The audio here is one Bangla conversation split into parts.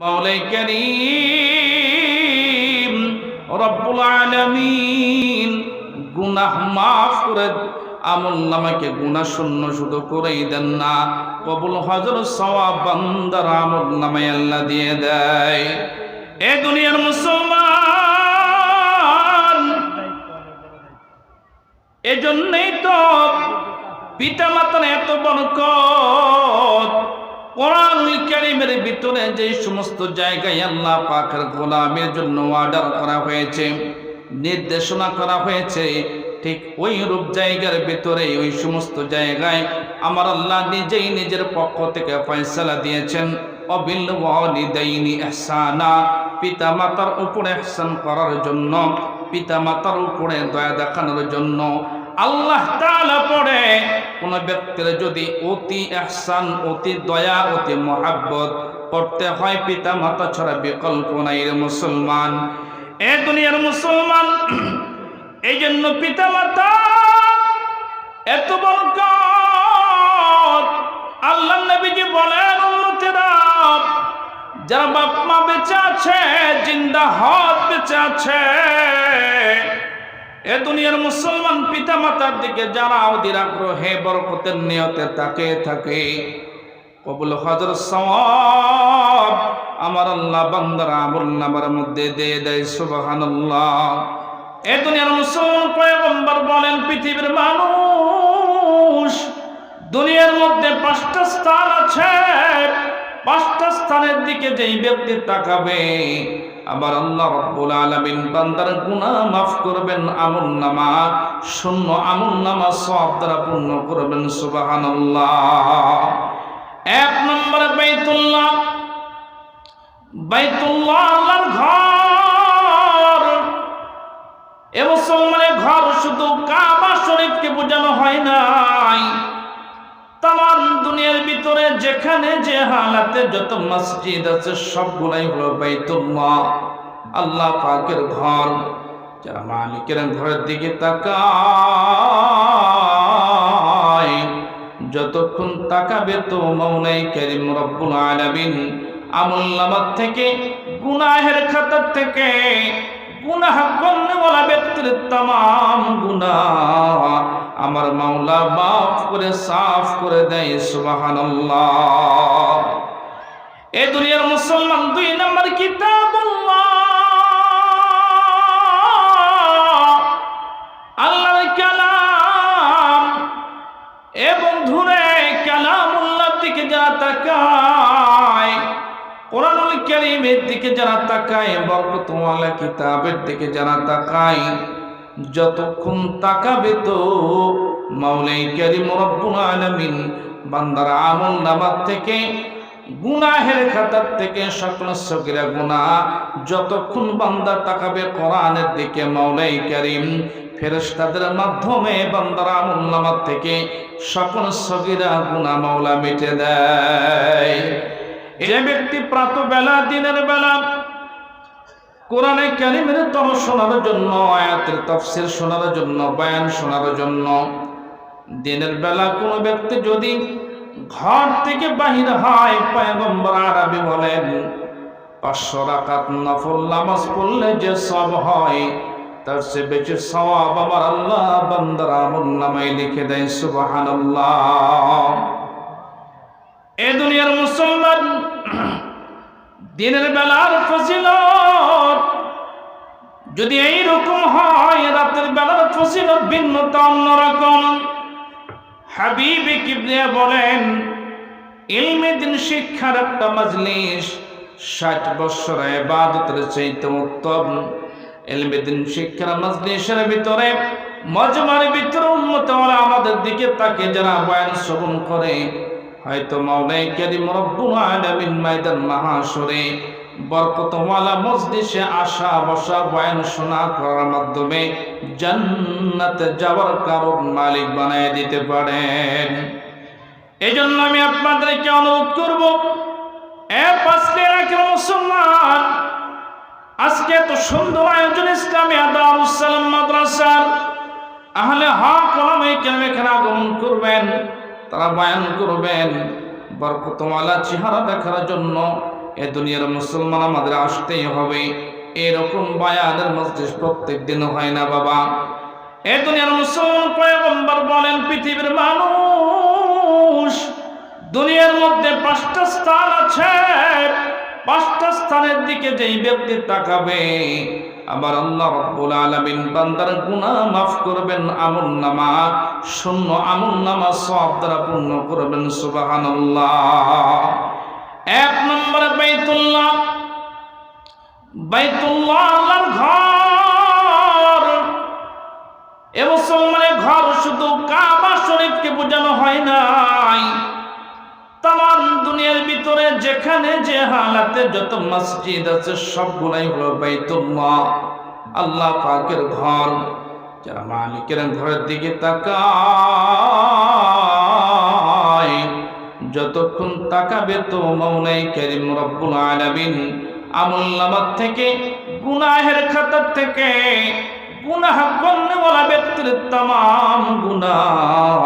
মাওলাই করিম, রব্বুল আলামিন গুনাহ মাফ করে আমল নামাকে গুনাহ শূন্য শুধু করেই দেন না, কবুল হজর সওয়াব বান্দার আমল নামায় আল্লাহ দিয়ে দেয়। এ দুনিয়ার মুসলমান, এজন্যই তো পিতা মাতার এত বরকত কোরআনুল কারীমের ভিতরে যে সমস্ত জায়গায় আল্লাহ পাকের গোলামের জন্য অর্ডার করা হয়েছে, নির্দেশনা করা হয়েছে, ঠিক ওই রূপ জায়গার ভিতরে, ওই সমস্ত জায়গায় আমার আল্লাহ নিজেই নিজের পক্ষ থেকে ফয়সালা দিয়েছেন, অবিল ওয়ালিদাইনি ইহসানা পিতা মাতার উপরে ইহসান করার জন্য পিতা মাতার উপরে দয়া দেখানোর জন্য আল্লাহ তাআলা পড়ে, কোন ব্যক্তির যদি অতি ইহসান, অতি দয়া, অতি মহাব্বত করতে হয় পিতা মাতা ছাড়া বিকল্প নাই মুসলমান। এ দুনিয়ার মুসলমান, এই জন্য পিতা মাতা এত বরকত। আল্লাহ নবীজি বলেন যারা বাপ মা বেঁচে আছে, জিন্দা হদ বেঁচে আছে এ দুনিয়ার মুসলমান পিতা মাতার দিকে যারা ওদের আগ্রহে বরকতের নিয়তে তাকে থাকে, কবুল হজর সওয়াব আমার আল্লাহ বান্দার আমল মধ্যে দিয়ে দেয়, সুবহানাল্লাহ। এ দুনিয়ার মুসলমান পয়গম্বর বলেন, পৃথিবীর মানুষ দুনিয়ার মধ্যে পাঁচটা স্থান আছে। পাঁচটা স্থানের দিকে যেই ব্যক্তি তাকাবে আবার আল্লাহ রব্বুল আলামিন বান্দার গুনাহ মাফ করবেন, আমল নামা, শূন্য আমল নামা সব দ্বারা পূর্ণ করবেন, সুবহানাল্লাহ। এক নম্বরে বাইতুল্লাহ বাইতুল্লাহ আল্লাহর ঘর। এ মুসলমানের ঘর শুধু কাবা যেখানে যে হালাতে যত মসজিদ আছে, সবগুলাই হলো বাইতুল্লাহ। আল্লাহ পাকের ঘর। যারা মালিকের ঘরের দিকে তাকায়, যতক্ষণ তাকাবে তো মৌলাই করিম রব্বুল আলামিন আমল নামার থেকে, গুনাহের খাতার থেকে গুনাহ গণ্যওয়ালা ব্যক্তির তাম গুনাহ। আমার মাওলা মাফ করে, সাফ করে দেয়, সুবহানাল্লাহ। এ দুনিয়ার মুসলমান দুই নম্বর কিতাবুল্লাহ। আল্লাহর কালাম এ বন্ধুরে কালামুল্লাহর দিকে যারা তাকায় কারীমের দিকে যারা তাকায় বরকতওয়ালা কিতাবের দিকে যারা তাকায়, যতক্ষণ তাকাবে তো মাওলাই কারীম রব্বুল আলামিন বান্দার আমল নামার থেকে, গুনাহের খাতার থেকে, সকল সগিরা গুনাহ যতক্ষণ বান্দা তাকাবে কোরআনের দিকে মাওলাই কারীম, ফেরেশতাদের মাধ্যমে বান্দার আমল নামার থেকে সকল সগিরা গুনাহ মাওলা মিটে দেয়। যে ব্যক্তি প্রাত বেলা দিনের বেলা কোরআনে কারিমের তর শোনার জন্য, আয়াতের তফসির শোনার জন্য, বয়ান শোনার জন্য, দিনের বেলা কোনো ব্যক্তি যদি ঘর থেকে বাহির হয়, পয়গম্বর আরবি বলেন, পাঁচশো রাকাত নফল নামাজ পড়লে যে সব হয়, তার সে বেশি সওয়াব আমার আল্লাহ বান্দার আমল নামায় লিখে দেয়, সুবহানাল্লাহ। এ দুনিয়ার মুসলমান, দিনের বেলার ফজিলত যদি এই রকম হয়, রাতের বেলার ফজিলত ভিন্নতা অন্যরকম। হাবিব কিবরিয়া বলেন, ইলমে দিন শিক্ষার একটা মজলিস ষাট বৎসর এবাদতের চাইতে উত্তম। ইলমে দিন শিক্ষার মজলিসের ভিতরে, মজমার ভিতরে উন্মত আমাদের দিকে তাকে যারা বয়ান শ্রবণ করে হয়তো মাওলাই কারিম রব্বুল আলামিন ময়দান মাহাশরে বরকতওয়ালা মজলিসে আসা বসা বয়ান শোনা করার মাধ্যমে জান্নাতে যাওয়ার কারণ মালিক বানায় দিতে পারেন। এই জন্য আমি আপনাদেরকে অনুরোধ করব, এ পাঁচটি রাখেন মুসলমান, আজকে এত সুন্দর আয়োজন ইসলামী আদারুসালাম মাদ্রাসার আহলে হক ওলামায়ে কেরাম এখানে আগমন করবেন। তারা বয়ান করবেন, বরকতওয়ালা চেহারা দেখার জন্য এ দুনিয়ার মুসলমান আমাদের আসতেই হবে। এরকম বায়ানের মধ্যে প্রত্যেক দিন হয় না বাবা। এ দুনিয়ার মুসলমান পয়গম্বর বলেন, পৃথিবীর মানুষ দুনিয়ার মধ্যে পাঁচটা স্থান আছে। পাঁচটা স্থানের দিকে যেই ব্যক্তি তাকাবে আবার আল্লাহ রব্বুল আলামিন বান্দার গুনাহ মাফ করবেন, আমল নামা, শূন্য আমল নামা সব দ্বারা পূর্ণ করবেন, সুবহানাল্লাহ। এক নম্বরে বাইতুল্লাহ বাইতুল্লাহ আল্লাহর ঘর। এ মুসলমানের ঘর শুধু কাবা শরীফকে বোঝানো হয় নাই তাম দুনিয়ার ভিতরে যেখানে যে হালাতে যত মসজিদ আছে সবগুলাই হলো বাইতুল্লাহ, আল্লাহ পাকের ঘর। যারা মালিকের ঘরের দিকে তাকায়, যতক্ষণ তাকাবে তো মৌলাই করিম রব্বুল আলামিন আমল থেকে, গুনাহের খাতার থেকে গুনাহ গণ্যওয়ালা ব্যক্তির তাম গুনাহ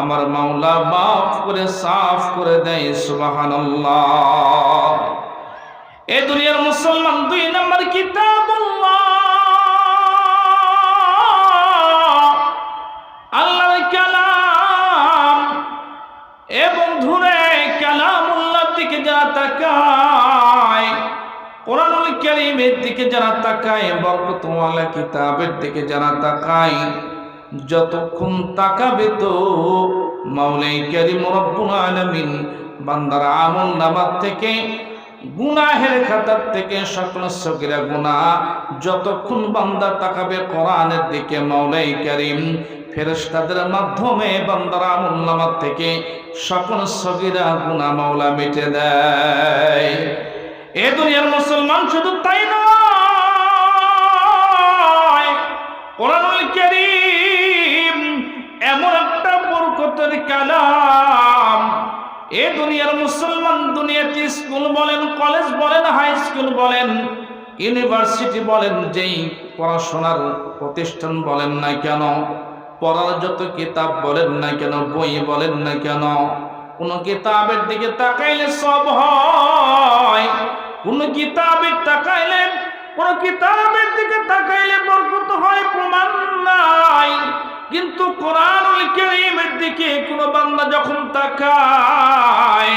আমার মাওলা মাফ করে, সাফ করে দেয়, সুবহানাল্লাহ। এ দুনিয়ার মুসলমান দুই নম্বর কিতাবুল্লাহ। আল্লাহর কালাম এবং ধুরে কালামুল্লাহর দিকে যারা তাকায় কোরআনুল কারীমের দিকে যারা তাকায় বরকতওয়ালা কিতাবের দিকে যারা তাকায়, যতক্ষণ তাকাবে তো মাওলাই কারীম রব্বুল আলামিন বান্দার আমল নামার থেকে, গুনাহের খাতার থেকে, সকল সগিরা গুনাহ যতক্ষণ বান্দা তাকাবে কোরআনের দিকে মাওলাই কারীম, ফেরেশতাদের মাধ্যমে বান্দার আমল নামার থেকে সকল সগিরা গুনাহ মাওলা মিটে দেয়। এ দুনিয়ার মুসলমান শুধু তাই নয়। কোরআনুল কারীম এমন একটা বরকতের কালাম। এ দুনিয়ার মুসলমান দুনিয়াতে স্কুল বলেন, কলেজ বলেন, হাই স্কুল বলেন, ইউনিভার্সিটি বলেন, যেই পড়াশোনার প্রতিষ্ঠান বলেন না কেন, পড়ার যত কিতাব বলেন না কেন, বই বলেন না কেন, কোন কিতাবের দিকে তাকাইলে সব হয়। কোন কিতাবের তাকাইলে, কোন কিতাবের দিকে তাকাইলে বরকত হয়, প্রমাণ নাই। কিন্তু কোরআনুল কারীমের দিকে কোন বান্দা যখন তাকায়,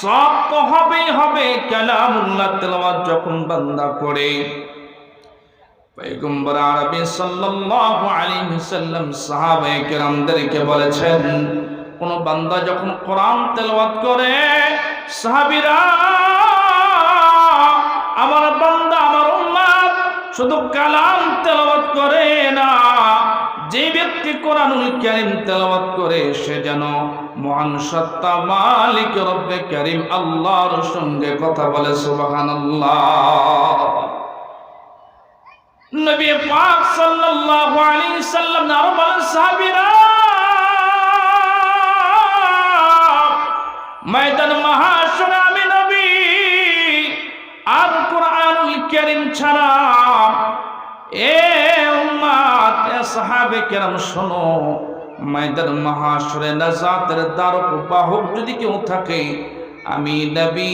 সব তো হবেই হবে, কালামুল্লাহ তেলাওয়াত যখন বান্দা করে পয়গম্বর আরবি সাল্লাল্লাহু আলাইহি সাল্লাম সাহাবায়ে কেরামদেরকে বলেছেন, কোন বান্দা যখন কোরআন তেলাওয়াত করে, সাহাবীরা শুধু কালাম তেলাওয়াত করে না, যে ব্যক্তি কোরআনুল কারীম তেলাওয়াত করে, সে যেন মহান সত্তা মালিক রব্বে কারীম আল্লাহর সঙ্গে কথা বলে, সুবহানাল্লাহ। নবী পাক সাল্লাল্লাহু আলাইহি সাল্লাম আরও সাহাবীরা, ময়দান মহাশনে এ উম্মত সাহাবে কেরাম, শোনো, ময়দান মহাশরে নাজাতের দ্বারক বাহক যদি কেউ থাকে, আমি নবী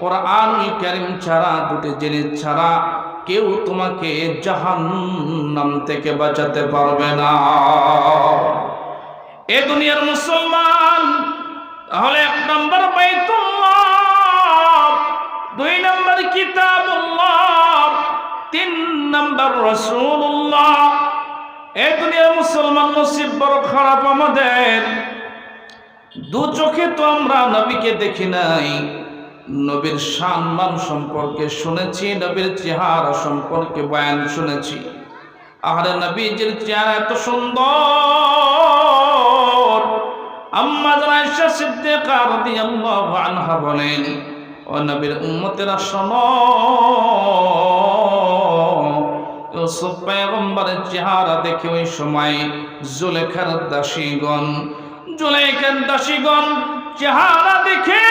কোরআনুল কারীম ছাড়া, দুটি জিনিস ছাড়া কেউ তোমাকে জাহান্নাম থেকে বাঁচাতে পারবে না। এ দুনিয়ার মুসলমান, তাহলে এক নম্বর বাইতুল্লাহ, দুই নম্বর কিতাবুল্লাহ তিন নম্বর রসুল্লাহ এ দুনিয়ার মুসলমান নসিব বড় খারাপ আমাদের। দু চোখে তো আমরা নবীকে দেখি নাই। নবীর সম্মান সম্পর্কে শুনেছি, নবীর চেহারা সম্পর্কে বয়ান শুনেছি। আহারে নবীজির চেহারা এত সুন্দর। আম্মা জানাইশা সিদ্দিকা রাদিয়াল্লাহু আনহা বলেন, ও নবীর উম্মতেরা শোনো ইউসুফ পয়গম্বরের চেহারা দেখে ওই সময় জুলেখার দাসীগণ জুলেখার দাসীগণ চেহারা দেখে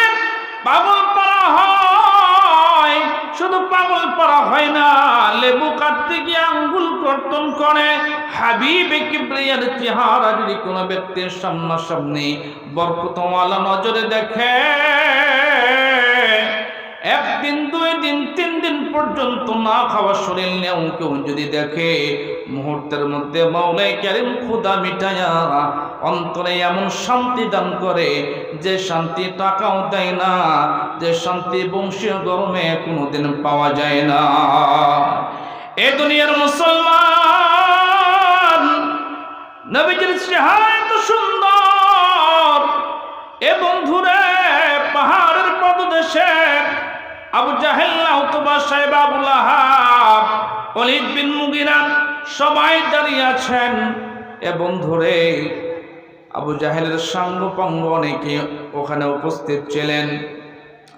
পাগল পারা হয়। শুধু পাগল পারা হয় না, লেবু কাটতে গিয়ে আঙ্গুল কর্তন করে। হাবিবে কিবরিয়ার চেহারা যদি কোনো ব্যক্তির সামনাসামনি বরকতওয়ালা নজরে দেখে একদিন দুই দিন তিন দিন পর্যন্ত না খাওয়া শরীর নেও, কেউ যদি দেখে মুহূর্তের মধ্যে মাওলাই কারিম ক্ষুদা মিটায়া অন্তরে এমন শান্তি দান করে যে শান্তি টাকাও দেয় না, যে শান্তি বংশীয় গরমে কোনোদিন পাওয়া যায় না। এ দুনিয়ার মুসলমান, নবীজির চেহারা এত সুন্দর এ বন্ধুরে, পাহাড়ের পদদেশে আবু জাহেল্লা উতবা সাহেব আবুল আহাব অলিদ বিন মুগিরা সবাই দাঁড়িয়ে আছেন। এ বন্ধুরে, আবু জাহেলের সাঙ্গ পঙ্গ অনেকে ওখানে উপস্থিত ছিলেন।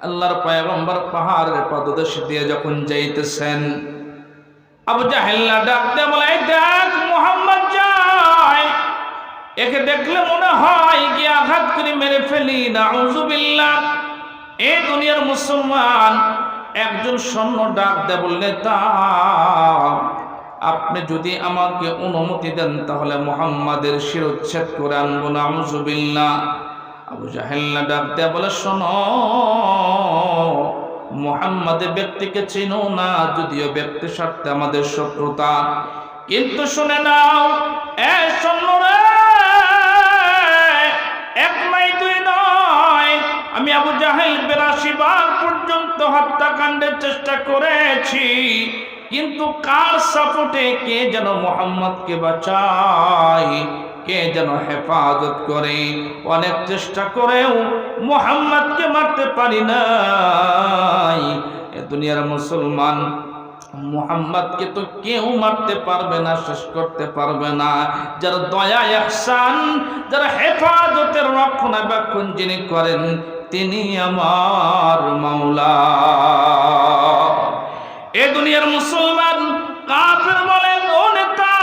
আল্লাহর পয়গম্বর পাহাড়ের পদদেশ দিয়ে যখন যাইতেছেন, আবু জাহেল্লা ডাক দিয়ে বলে, "এই দেখ, মোহাম্মদ যায় একে দেখলে মনে হয় গিয়ে আঘাত করে মেরে ফেলি না উজুবিল্লাহ এই দুনিয়ার মুসলমান, একজন স্বর্ণ ডাক দেয় বললে, তা, আপনি যদি আমাকে অনুমতি দেন, তাহলে মোহাম্মদের শিরোচ্ছেদ করে আনব না উজুবিল্লাহ আবু জাহেল্লা ডাক দেয়া বলে, শোনো, মোহাম্মদের ব্যক্তিকে চিনো না, যদিও ব্যক্তির স্বার্থে আমাদের শত্রুতা। কিন্তু শুনে নাও, এ শোনো আমি আবু জাহেল বেরাশি বার পর্যন্ত হত্যাকাণ্ডের চেষ্টা করেছি। কিন্তু কার সাপোর্টে কে যেন মোহাম্মদকে বাঁচায়, কে যেন হেফাজত করে? অনেক চেষ্টা করেও মোহাম্মদকে মারতে পারি নাই। এ দুনিয়ার মুসলমান, মোহাম্মদকে তো কেউ মারতে পারবে না, শেষ করতে পারবে না। যারা দয়া একসান যারা হেফাজতের রক্ষণাবেক্ষণ যিনি করেন তিনি আমার মাওলা। এ দুনিয়ার মুসলমান কাফের বলেন ও নেতা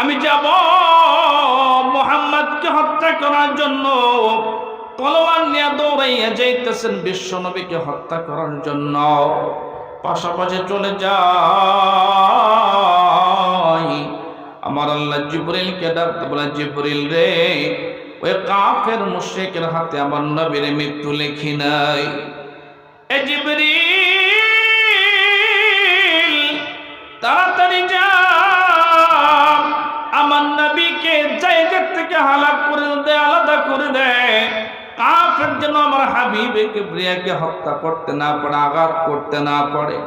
আমি যাব মোহাম্মদকে হত্যা করার জন্য। তলোয়ার নিয়ে দৌড়াইয়া যাইতেছেন বিশ্ব নবীকে হত্যা করার জন্য। পাশাপাশি চলে যাই। আমার আল্লাহ জিবরিলকে ডাকতে বলে, জিবরিল রে ওই কাফের মুশরিকের হাতে আমার নবীর মৃত্যু লেখি নাই। তাড়াতাড়ি যা আমার নবীকে জায়গার থেকে হালাক করে দে, আলাদা করে দে। কাফের যেন আমার হাবিবে কিবরিয়াকে হত্যা করতে না পারে, আঘাত করতে না পারে।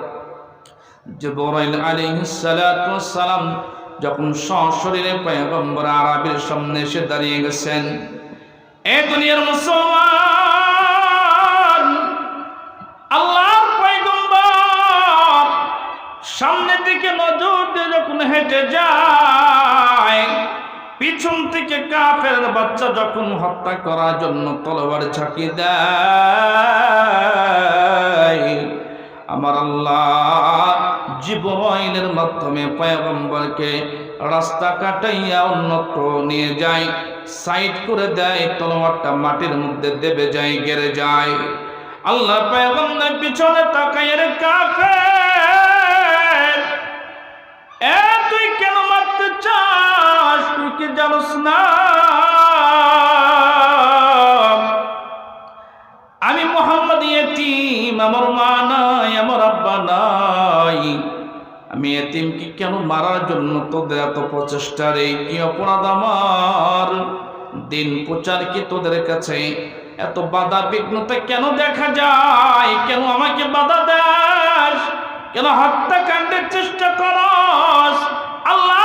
জিবরাইল আলাইহিস সালাতু সালাম যখন সশরীরে পয়গম্বর আরবের সামনে এসে দাঁড়িয়ে গেছেন, এ দুনিয়ার মুসলমান, আল্লাহর পয়গম্বর সামনের দিকে নজর দিয়ে যখন হেঁটে যায়, পিছন থেকে কাফের বাচ্চা যখন হত্যা করার জন্য তলবার ঝাঁকি দেয়, আমার আল্লাহ জিবরাইলের মাধ্যমে পয়গম্বরকে রাস্তা কাটাইয়া অন্যত্র নিয়ে যায়, সাইড করে দেয়, তলোয়ারটা মাটির মধ্যে দেবে যায়, গেড়ে যায়। আল্লাহ পয়গম্বর পিছনে তাকায় রে কাফের, এ তুই কেন মারতে চাস? তুই কি জানোস না? আমি মোহাম্মদ এতিম আমার মা নাই, আমার আব্বা নাই আমি এতিমকে কেন মারার জন্য তোদের এত প্রচেষ্টার এই কি অপরাধ আমার? দিন প্রচার কি তোদের কাছে? এত বাধা বিঘ্নতা কেন দেখা যায়? কেন আমাকে বাধা দাস? কেন হত্যাকাণ্ডের চেষ্টা করস? আল্লাহ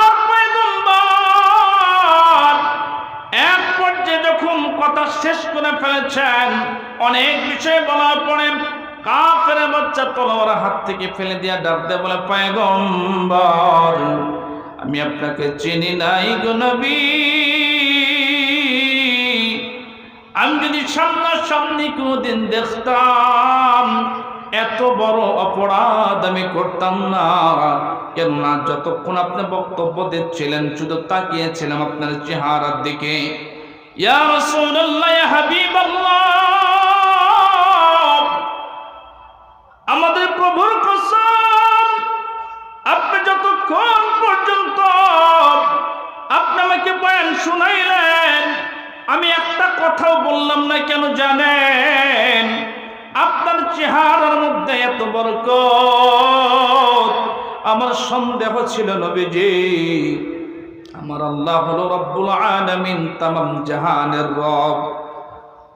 এক পর্যায়ে যখন কথা শেষ করে ফেলেছেন, অনেক বিষয় বলার পরে কাফের বাচ্চা তলোয়ার হাত থেকে ফেলে দিয়া ডাক দেয়, বলে, পয়গম্বর, আমি আপনাকে চিনি নাই গো আমি যদি সামনাসামনি কোনোদিন দেখতাম, এত বড় অপরাধ আমি করতাম না। কেননা যতক্ষণ আপনি বক্তব্য দিচ্ছিলেন, শুধু তাকিয়েছিলাম আপনার চেহারার দিকে। ইয়া রাসূলুল্লাহ, ইয়া হাবিবাল্লাহ আমাদের প্রভুর কসম, আপনি যতক্ষণ পর্যন্ত আপনি আমাকে বয়ান শুনাইলেন, আমি একটা কথাও বললাম না, কেন জানেন? আপনার চেহারার মধ্যে এত বরকত, আমার সন্দেহ ছিল নবীজি। আমার আল্লাহ হলো রব্বুল আলামিন, তামাম জাহানের রব।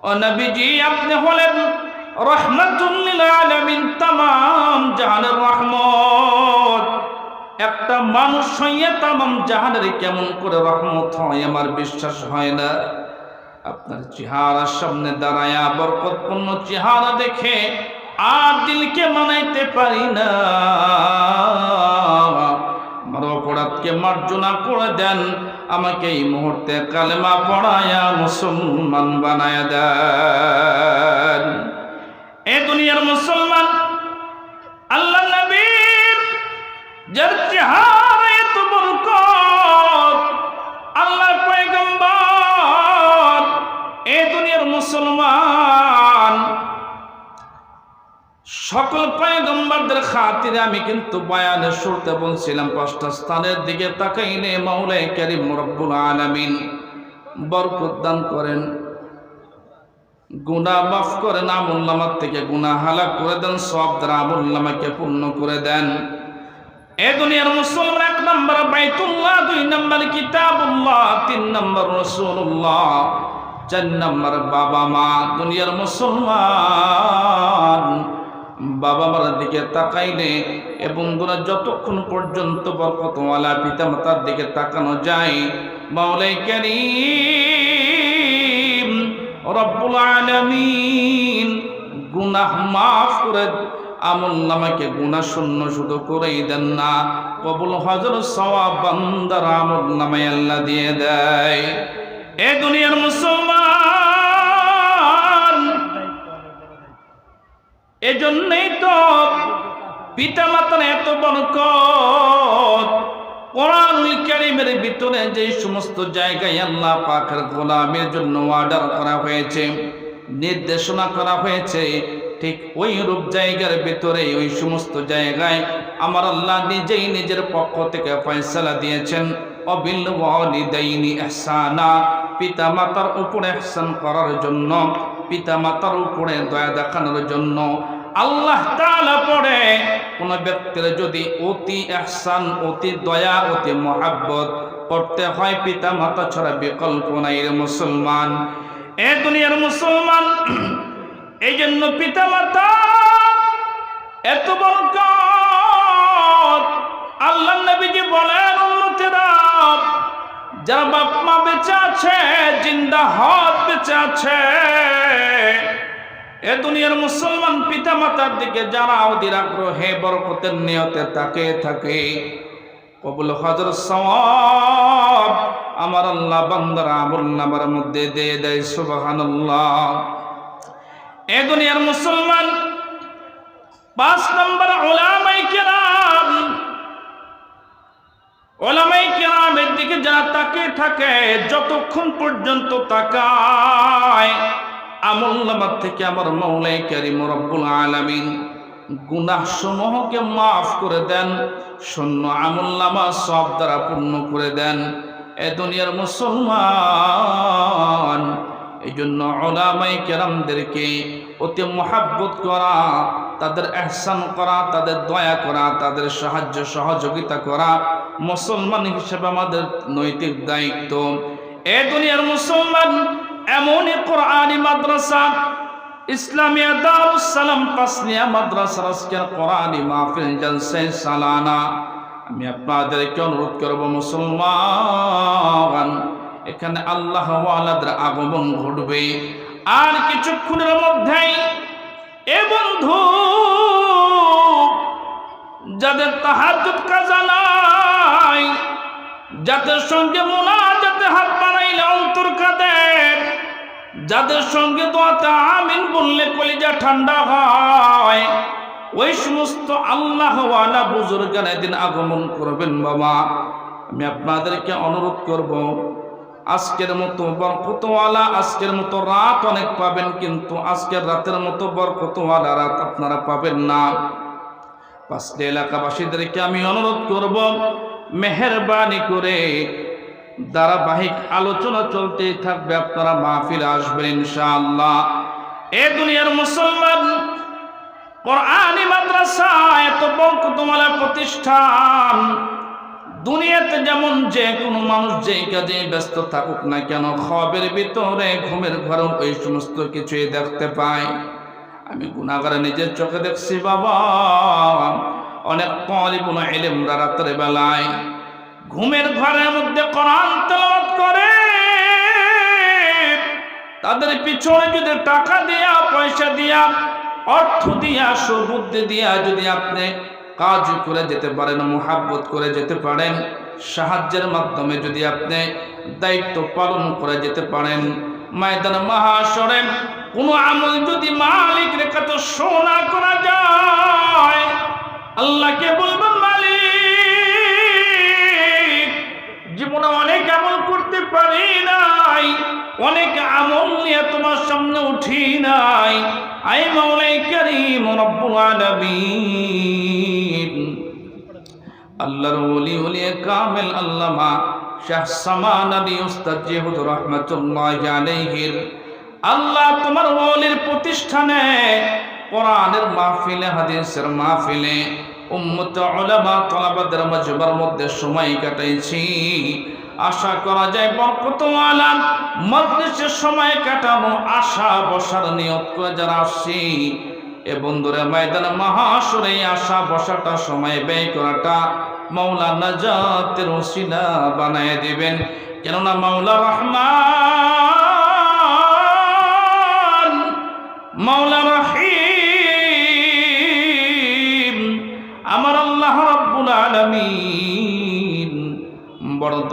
ও নবীজি, আপনি হলেন রহমাতুল্লিল আলামিন জাহানের রহমত। একটা মানুষ হইয়া জাহানের কেমন করে হয় আমার বিশ্বাস হয় না। আপনার চেহারার সামনে দাঁড়ায়া বরকতপূর্ণ চেহারা দেখে আর দিলকে মানাইতে পারি না। আমার অপরাধকে মার্জনা করে দেন, আমাকে এই মুহূর্তে কালেমা পড়ায়া মুসলমান বানায়া দেন। এ দুনিয়ার মুসলমান আল্লাহ নবীর যার চেহারা এত বরকত আল্লাহ পয়গম্বর, এ দুনিয়ার মুসলমান। সকল পয়গম্বরদের খাতিরে আমি কিন্তু বয়ানে শুরুতে বলছিলাম পাঁচটা স্থানের দিকে তাকাইলে মাওলাই করিম রব্বুল আলামিন বরকত দান করেন। গুনাহ মাফ করেন আমুল্লামার থেকে গুনাহ হালাক করে দেন, সব দ্বারা আমুল্লামাকে পূর্ণ করে দেন। এ দুনিয়ার মুসলমান এক নম্বর, বাইতুল্লাহ, দুই নম্বর, কিতাবুল্লাহ, তিন নম্বর রসুল্লাহ চার নম্বর, বাবা মা। দুনিয়ার মুসলমান বাবা মার দিকে তাকাইলে এবং গুণা যতক্ষণ পর্যন্ত বরকতওয়ালা পিতা মাতার দিকে তাকানো যায় মাওলাই করিম রব্বুল আলামিন গুনাহ মাফ করে আমল নামাকে গুণা শূন্য শুধু করেই দেন না, কবুল হজর সওয়াব বান্দার আমল নামায় আল্লাহ দিয়ে দেয়। এ দুনিয়ার মুসলমান, এজন্যই তো পিতা মাতার এত বরকত কোরআনুল ভিতরে যে সমস্ত জায়গায় আল্লাহ পাকের গোলামের জন্য অর্ডার করা হয়েছে, নির্দেশনা করা হয়েছে, ঠিক ওই রূপ জায়গার ভিতরে, ওই সমস্ত জায়গায় আমার আল্লাহ নিজেই নিজের পক্ষ থেকে ফয়সালা দিয়েছেন, অবিল ওয়ালিদাইনি ইহসানা পিতা মাতার উপরে ইহসান করার জন্য পিতা মাতার উপরে দয়া দেখানোর জন্য আল্লাহ তাআলা পড়ে, কোন ব্যক্তির যদি অতি ইহসান, অতি দয়া, অতি মহাব্বত করতে হয় পিতা মাতা ছাড়া বিকল্প নাই রে মুসলমান। এ দুনিয়ার মুসলমান এই জন্য পিতা মাতা এত বরকত। আল্লাহ নবীজি বলেন যারা বাপ মা বেঁচে আছে, জিন্দা হত বেঁচে আছে এ দুনিয়ার মুসলমান পিতা মাতার দিকে যারা ওদের আগ্রহে বরকতের নিয়তে তাকে থাকে, কবুল হজর সওয়াব আমার আল্লাহ বান্দার মধ্যে দিয়ে দেয়, সুবহানাল্লাহ। এ দুনিয়ার মুসলমান পাঁচ নম্বর ওলামাই কেরাম, ওলামাই কেরামের দিকে যারা তাকে থাকে, যতক্ষণ পর্যন্ত তাকায় আমল নামার থেকে আমার মৌলাই কারিম রব্বুল আলামিন। গুনাহ সমূহকে মাফ করে দেন, শূন্য আমল নামা সব দ্বারা পূর্ণ করে দেন। এ দুনিয়ার মুসলমান এই জন্য ওলামাই কেরামদেরকে অতি মহাব্বত করা, তাদের এহসান করা, তাদের দয়া করা, তাদের সাহায্য সহযোগিতা করা মুসলমান হিসেবে আমাদের নৈতিক দায়িত্ব। এ দুনিয়ার মুসলমান এমনই কোরআনি মাদ্রাসা, ইসলামিয়া দারুস সালাম তাসনিয়া মাদ্রাসার আজকের কোরআনি মাহফিল জলসে সালানা। আমি আপনাদেরকে অনুরোধ করব, মুসলমান, এখানে আল্লাহ ওয়ালাদের আগমন ঘটবে। আর কিছুক্ষণের মধ্যেই এ বন্ধু যাদের তাহাজ্জুদ কাজা নাই, যাদের সঙ্গে মোনাজাতে হাত বানাইলে অন্তর কাঁদে। যাদের সঙ্গে দোয়াতে আমিন বললে কলিজা ঠান্ডা হয়। ওই সমস্ত আল্লাহ ওয়ালা বুজুর্গান এদিন আগমন করবেন বাবা। আমি আপনাদেরকে অনুরোধ করব, আজকের মতো বরকতওয়ালা আজকের মতো রাত অনেক পাবেন, কিন্তু আজকের রাতের মতো বরকতওয়ালা রাত আপনারা পাবেন না। পাঁচটি এলাকাবাসীদেরকে আমি অনুরোধ করব, মেহরবানি করে ধারাবাহিক আলোচনা চলতেই থাকবে, আপনারা মাহফিল আসবেন ইনশাআল্লাহ। এ দুনিয়ার মুসলমান কোরআনি মাদ্রাসা এত বরকতমালা প্রতিষ্ঠান, দুনিয়াতে যেমন যে কোনো মানুষ যেই কাজে ব্যস্ত থাকুক না কেন, খবের ভিতরে, ঘুমের ঘরে ওই সমস্ত কিছুই দেখতে পায় আমি গুণাগারে নিজের চোখে দেখছি, বাবা। অনেক কলিপুন এলেমরা রাতের বেলায় ঘুমের ঘরের মধ্যে কোরআন তেলাওয়াত করে, তাদের পিছনে যদি টাকা দিয়া, পয়সা দিয়া, অর্থ দিয়া, সুবুদ্ধি দিয়া যদি আপনি কাজ করে যেতে পারেন, মোহাব্বত করে যেতে পারেন, সাহায্যের মাধ্যমে যদি আপনি দায়িত্ব পালন করে যেতে পারেন, ময়দান মহাসরে কোনো আমল যদি মালিক রেখা তো সোনা করা যায়, আল্লাহকে বলবেন, মালিক জীবনে অনেক আমল করতে পারি নাই, অনেক আমল নিয়ে তোমার সামনে উঠি নাই। আই মাওলাই করিম আল্লাহর ওলি ওলি কামেল আল্লামা শাহ সামান আলী উস্তাদ জিহুদ রহমাতুল্লাহ আলাইহির। আল্লাহ তোমার ওলির প্রতিষ্ঠানে কোরআনের মাহফিলে, হাদিসের মাহফিলে উম্মত উলামা তলাবাদের মজবার মধ্যে সময় কাটাইছি। আশা করা যায় বরকতওয়ালা মজলিসের সময় কাটানো আশা বসার নিয়ত করে যারা আসছি, এ বন্ধুরা ময়দান মহাসরে আশা বসাটা, সময় ব্যয় করাটা মাওলা নাজাতের ওসিলা বানায় দিবেন। কেননা মাওলা রহমান, মাওলা রহিম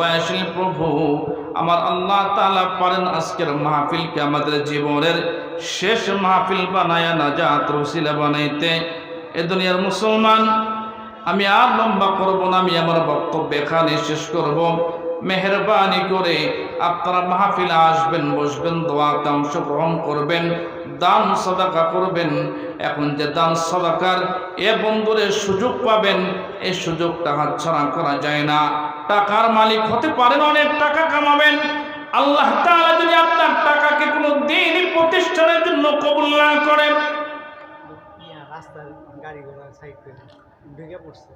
দয়াশীল প্রভু। আমার আল্লাহ তাআলা পারেন আজকের মাহফিলকে আমাদের জীবনের শেষ মাহফিল বানায়া, নাজাত রসিলা বানাইতে। এ দুনিয়ার মুসলমান, আমি আর লম্বা করব না, আমি আমার বক্তব্য এখানে শেষ করব। মেহরবানি করে আপনারা মাহফিলে আসবেন, বসবেন দোয়াতে অংশগ্রহণ করবেন, দান সদাকা করবেন। এখন যে দান সদাকার এ বন্ধুরে সুযোগ পাবেন, এই সুযোগটা হাতছাড়া করা যায় না। টাকার মালিক হতে পারেন অনেক টাকা কামাবেন। আল্লাহ তাআলা যদি আপনার টাকাকে কোনো দিনই প্রতিষ্ঠানের জন্য কবুল না করেন। রাস্তার গাড়ি ঘোড়া সাইড ঢুকে পড়ছে।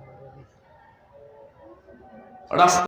রাস্তা